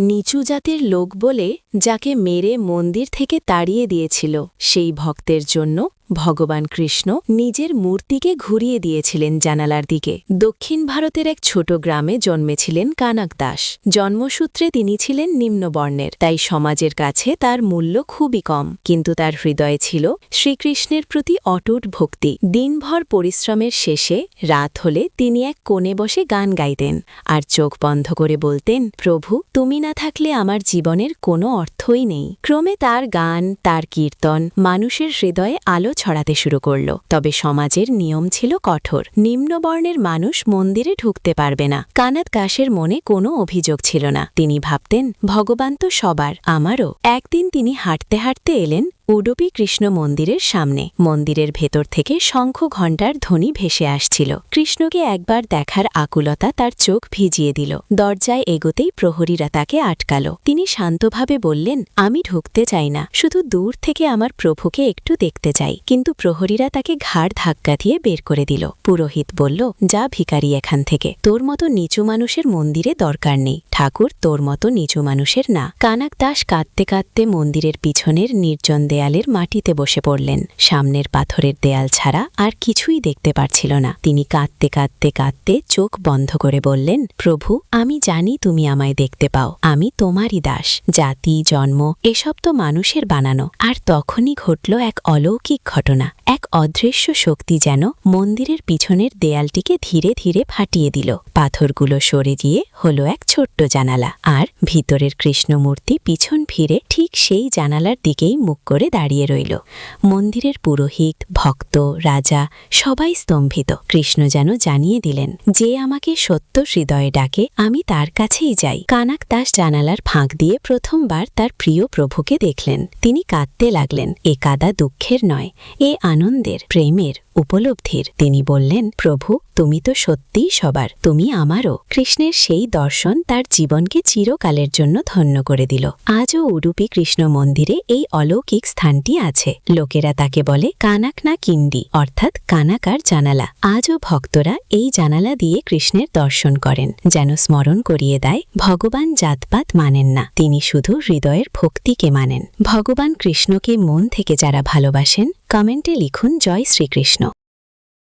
নিচু জাতের লোক বলে যাকে মেরে মন্দির থেকে তাড়িয়ে দিয়েছিল। সেই ভক্তের জন্য ভগবান কৃষ্ণ নিজের মূর্তিকে ঘুরিয়ে দিয়েছিলেন জানালার দিকে। দক্ষিণ ভারতের এক ছোট গ্রামে জন্মেছিলেন কানাক দাস। জন্মসূত্রে তিনি ছিলেন নিম্নবর্ণের। তাই সমাজের কাছে তার মূল্য খুবই কম। কিন্তু তার হৃদয়ে ছিল শ্রীকৃষ্ণের প্রতি অটুট ভক্তি। দিনভর পরিশ্রমের শেষে রাত হলে তিনি এক কোণে বসে গান গাইতেন। আর চোখ বন্ধ করে বলতেন, প্রভু, তুমি না থাকলে আমার জীবনের কোনো অর্থই নেই। ক্রমে তার গান, তার কীর্তন মানুষের হৃদয়ে আলো ছড়াতে শুরু করল। তবে সমাজের নিয়ম ছিল কঠোর। নিম্নবর্ণের মানুষ মন্দিরে ঢুকতে পারবে না। কানাত কাশের মনে কোনো অভিযোগ ছিল না। তিনি ভাবতেন, ভগবান তো সবার, আমারও। একদিন তিনি হাঁটতে হাঁটতে এলেন উডুপি কৃষ্ণ মন্দিরের সামনে। মন্দিরের ভেতর থেকে শঙ্খ ঘণ্টার ধ্বনি ভেসে আসছিল। কৃষ্ণকে একবার দেখার আকুলতা তার চোখ ভিজিয়ে দিল। দরজায় এগোতেই প্রহরীরা তাকে আটকাল। তিনি শান্তভাবে বললেন, আমি ঢুকতে চাই না। শুধু দূর থেকে আমার প্রভুকে একটু দেখতে চাই। কিন্তু প্রহরীরা তাকে ঘাড় ধাক্কা দিয়ে বের করে দিল। পুরোহিত বলল, যা ভিকারি এখান থেকে। তোর মতো নিচু মানুষের মন্দিরে দরকার নেই। ঠাকুর তোর মতো নিচু মানুষের না। কানাক দাস কাঁদতে কাঁদতে মন্দিরের পিছনের নির্জন দেয়ালের মাটিতে বসে পড়লেন। সামনের পাথরের দেয়াল ছাড়া আর কিছুই দেখতে পারছিল না। তিনি কাঁদতে কাঁদতে কাঁদতে চোখ বন্ধ করে বললেন, প্রভু, আমি জানি তুমি আমায় দেখতে পাও। আমি তোমারই দাস। জাতি, জন্ম, এসব তো মানুষের বানানো। আর তখনই ঘটল এক অলৌকিক ঘটনা। এক অদৃশ্য শক্তি যেন মন্দিরের পিছনের দেয়ালটিকে ধীরে ধীরে ফাটিয়ে দিল। পাথরগুলো সরে গিয়ে হলো এক ছোট্ট জানালা। আর ভিতরের কৃষ্ণমূর্তি পিছন ফিরে ঠিক সেই জানালার দিকেই মুখ করে দাঁড়িয়ে রইল। মন্দিরের পুরোহিত, ভক্ত, রাজা সবাই স্তম্ভিত। কৃষ্ণ যেন জানিয়ে দিলেন, যে আমাকে সত্য হৃদয়ে ডাকে, আমি তার কাছেই যাই। কানাক দাস জানালার ফাঁক দিয়ে প্রথমবার তার প্রিয় প্রভুকে দেখলেন। তিনি কাঁদতে লাগলেন, এ কাদা দুঃখের নয়, এ আনন্দের, প্রেমের। উপলব্ধির। তিনি বললেন, প্রভু, তুমি তো সত্যিই সবার, তুমি আমারও। কৃষ্ণের সেই দর্শন তার জীবনকে চিরকালের জন্য ধন্য করে দিল। আজও উডুপি কৃষ্ণ মন্দিরে এই অলৌকিক স্থানটি আছে। লোকেরা তাকে বলে কানাক না কিন্ডি, অর্থাৎ কানাকার জানালা। আজও ভক্তরা এই জানালা দিয়ে কৃষ্ণের দর্শন করেন, যেন স্মরণ করিয়ে দেয়, ভগবান জাতপাত মানেন না। তিনি শুধু হৃদয়ের ভক্তিকে মানেন। ভগবান কৃষ্ণকে মন থেকে যারা ভালোবাসেন কমেন্টে লিখুন জয় শ্রীকৃষ্ণ।